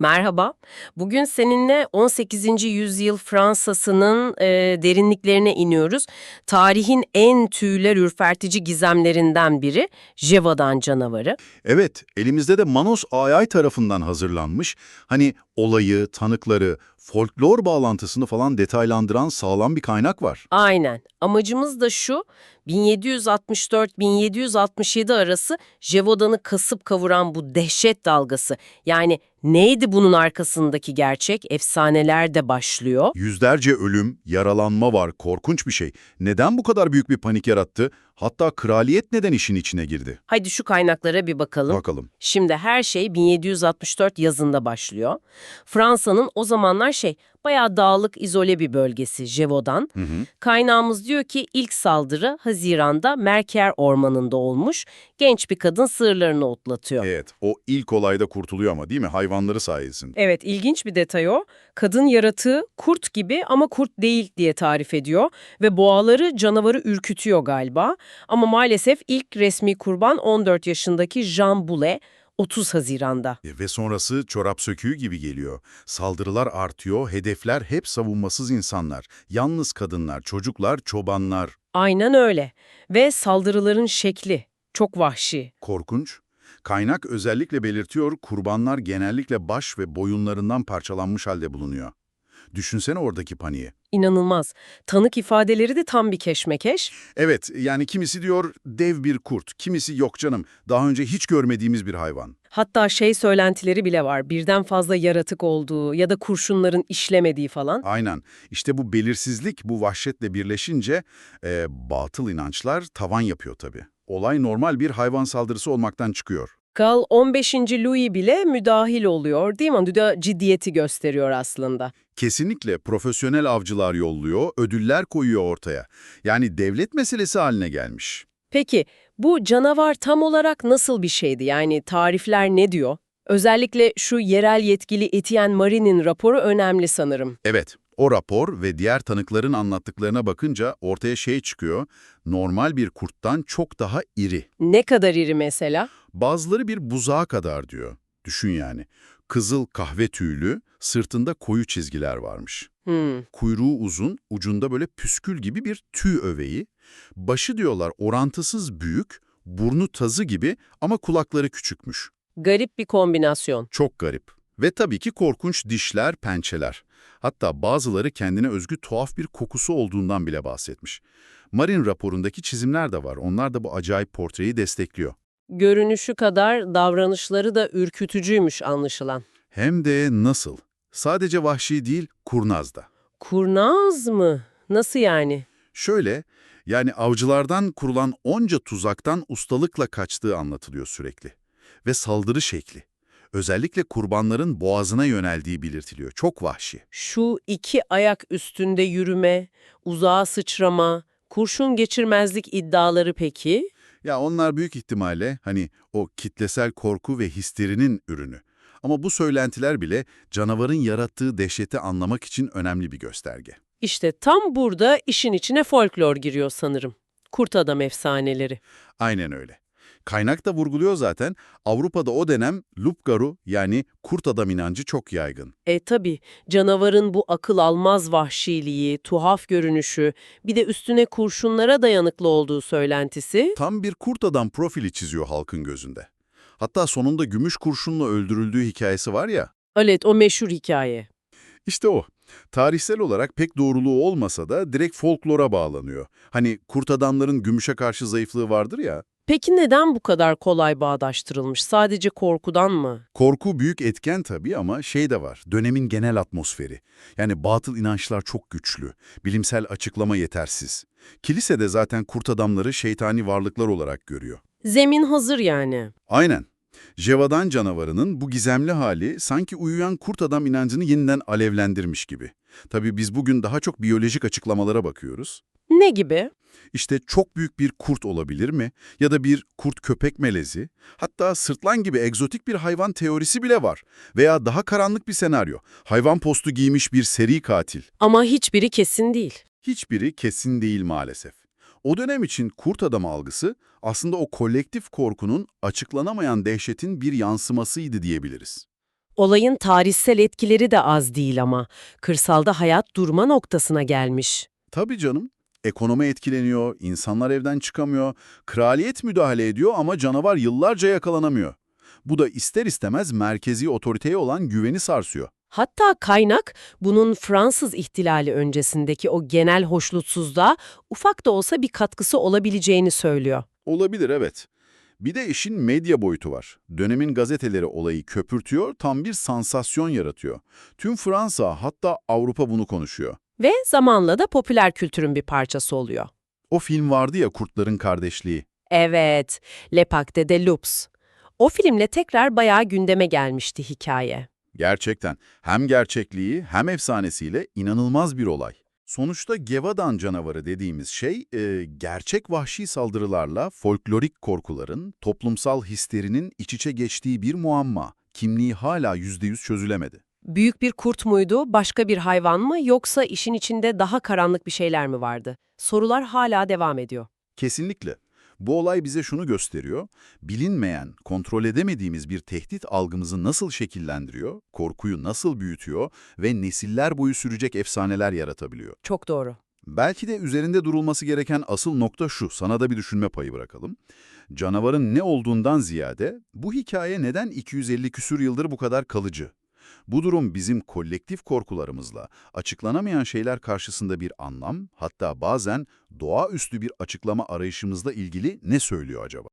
Merhaba. Bugün seninle 18. yüzyıl Fransa'sının e, derinliklerine iniyoruz. Tarihin en tüyler ürpertici gizemlerinden biri Jevadan canavarı. Evet, elimizde de Manos Ayay tarafından hazırlanmış, hani olayı, tanıkları, folklor bağlantısını falan detaylandıran sağlam bir kaynak var. Aynen. Amacımız da şu, 1764-1767 arası Jevodan'ı kasıp kavuran bu dehşet dalgası. Yani neydi bunun arkasındaki gerçek? Efsaneler de başlıyor. Yüzlerce ölüm, yaralanma var, korkunç bir şey. Neden bu kadar büyük bir panik yarattı? Hatta kraliyet neden işin içine girdi? Haydi şu kaynaklara bir bakalım. Bakalım. Şimdi her şey 1764 yazında başlıyor. Fransa'nın o zamanlar şey bayağı dağlık izole bir bölgesi Jevodan. Hı hı. Kaynağımız diyor ki ilk saldırı Haziran'da Merker Ormanı'nda olmuş. Genç bir kadın sığırlarını otlatıyor. Evet, o ilk olayda kurtuluyor ama değil mi? Hayvanları sayesinde. Evet, ilginç bir detay o. Kadın yaratığı kurt gibi ama kurt değil diye tarif ediyor ve boğaları canavarı ürkütüyor galiba. Ama maalesef ilk resmi kurban 14 yaşındaki Jean Boulet 30 Haziran'da. E, Ve sonrası çorap söküğü gibi geliyor. Saldırılar artıyor, hedefler hep savunmasız insanlar. Yalnız kadınlar, çocuklar, çobanlar. Aynen öyle. Ve saldırıların şekli çok vahşi. Korkunç. Kaynak özellikle belirtiyor, kurbanlar genellikle baş ve boyunlarından parçalanmış halde bulunuyor. Düşünsene oradaki paniği. İnanılmaz. Tanık ifadeleri de tam bir keşmekeş. Evet, yani kimisi diyor dev bir kurt, kimisi yok canım, daha önce hiç görmediğimiz bir hayvan. Hatta şey söylentileri bile var. Birden fazla yaratık olduğu ya da kurşunların işlemediği falan. Aynen. İşte bu belirsizlik, bu vahşetle birleşince e, batıl inançlar tavan yapıyor tabii. Olay normal bir hayvan saldırısı olmaktan çıkıyor. Kral 15. Louis bile müdahil oluyor değil mi? Da ciddiyeti gösteriyor aslında. Kesinlikle profesyonel avcılar yolluyor, ödüller koyuyor ortaya. Yani devlet meselesi haline gelmiş. Peki bu canavar tam olarak nasıl bir şeydi? Yani tarifler ne diyor? Özellikle şu yerel yetkili Etienne Marie'nin raporu önemli sanırım. Evet, o rapor ve diğer tanıkların anlattıklarına bakınca ortaya şey çıkıyor, normal bir kurttan çok daha iri. Ne kadar iri mesela? Bazıları bir buzağa kadar diyor. Düşün yani. Kızıl kahve tüylü, sırtında koyu çizgiler varmış. Hmm. Kuyruğu uzun, ucunda böyle püskül gibi bir tüy öveği. Başı diyorlar orantısız büyük, burnu tazı gibi ama kulakları küçükmüş. Garip bir kombinasyon. Çok garip. Ve tabii ki korkunç dişler, pençeler. Hatta bazıları kendine özgü tuhaf bir kokusu olduğundan bile bahsetmiş. Marin raporundaki çizimler de var. Onlar da bu acayip portreyi destekliyor. Görünüşü kadar davranışları da ürkütücüymüş anlaşılan. Hem de nasıl? Sadece vahşi değil, kurnaz da. Kurnaz mı? Nasıl yani? Şöyle, yani avcılardan kurulan onca tuzaktan ustalıkla kaçtığı anlatılıyor sürekli. Ve saldırı şekli. Özellikle kurbanların boğazına yöneldiği belirtiliyor. Çok vahşi. Şu iki ayak üstünde yürüme, uzağa sıçrama, kurşun geçirmezlik iddiaları peki? Ya onlar büyük ihtimalle hani o kitlesel korku ve histerinin ürünü. Ama bu söylentiler bile canavarın yarattığı dehşeti anlamak için önemli bir gösterge. İşte tam burada işin içine folklor giriyor sanırım. Kurt adam efsaneleri. Aynen öyle. Kaynak da vurguluyor zaten. Avrupa'da o dönem Lupgaru yani kurt adam inancı çok yaygın. E tabi canavarın bu akıl almaz vahşiliği, tuhaf görünüşü, bir de üstüne kurşunlara dayanıklı olduğu söylentisi. Tam bir kurt adam profili çiziyor halkın gözünde. Hatta sonunda gümüş kurşunla öldürüldüğü hikayesi var ya. Evet o meşhur hikaye. İşte o. Tarihsel olarak pek doğruluğu olmasa da direkt folklora bağlanıyor. Hani kurt adamların gümüşe karşı zayıflığı vardır ya. Peki neden bu kadar kolay bağdaştırılmış? Sadece korkudan mı? Korku büyük etken tabii ama şey de var. Dönemin genel atmosferi. Yani batıl inançlar çok güçlü. Bilimsel açıklama yetersiz. Kilise de zaten kurt adamları şeytani varlıklar olarak görüyor. Zemin hazır yani. Aynen. Jevadan canavarının bu gizemli hali sanki uyuyan kurt adam inancını yeniden alevlendirmiş gibi. Tabii biz bugün daha çok biyolojik açıklamalara bakıyoruz. Ne gibi? İşte çok büyük bir kurt olabilir mi? Ya da bir kurt köpek melezi? Hatta sırtlan gibi egzotik bir hayvan teorisi bile var. Veya daha karanlık bir senaryo. Hayvan postu giymiş bir seri katil. Ama hiçbiri kesin değil. Hiçbiri kesin değil maalesef. O dönem için kurt adam algısı aslında o kolektif korkunun açıklanamayan dehşetin bir yansımasıydı diyebiliriz. Olayın tarihsel etkileri de az değil ama. Kırsalda hayat durma noktasına gelmiş. Tabii canım. Ekonomi etkileniyor, insanlar evden çıkamıyor, kraliyet müdahale ediyor ama canavar yıllarca yakalanamıyor. Bu da ister istemez merkezi otoriteye olan güveni sarsıyor. Hatta kaynak bunun Fransız ihtilali öncesindeki o genel hoşnutsuzluğa ufak da olsa bir katkısı olabileceğini söylüyor. Olabilir evet. Bir de işin medya boyutu var. Dönemin gazeteleri olayı köpürtüyor, tam bir sansasyon yaratıyor. Tüm Fransa hatta Avrupa bunu konuşuyor. Ve zamanla da popüler kültürün bir parçası oluyor. O film vardı ya Kurtların Kardeşliği. Evet, Le Pacte de Loups. O filmle tekrar bayağı gündeme gelmişti hikaye. Gerçekten hem gerçekliği hem efsanesiyle inanılmaz bir olay. Sonuçta Gevadan canavarı dediğimiz şey, e, gerçek vahşi saldırılarla folklorik korkuların, toplumsal histerinin iç içe geçtiği bir muamma. Kimliği hala %100 çözülemedi. Büyük bir kurt muydu, başka bir hayvan mı yoksa işin içinde daha karanlık bir şeyler mi vardı? Sorular hala devam ediyor. Kesinlikle. Bu olay bize şunu gösteriyor, bilinmeyen, kontrol edemediğimiz bir tehdit algımızı nasıl şekillendiriyor, korkuyu nasıl büyütüyor ve nesiller boyu sürecek efsaneler yaratabiliyor. Çok doğru. Belki de üzerinde durulması gereken asıl nokta şu, sana da bir düşünme payı bırakalım. Canavarın ne olduğundan ziyade, bu hikaye neden 250 küsür yıldır bu kadar kalıcı? Bu durum bizim kolektif korkularımızla, açıklanamayan şeyler karşısında bir anlam, hatta bazen doğaüstü bir açıklama arayışımızla ilgili ne söylüyor acaba?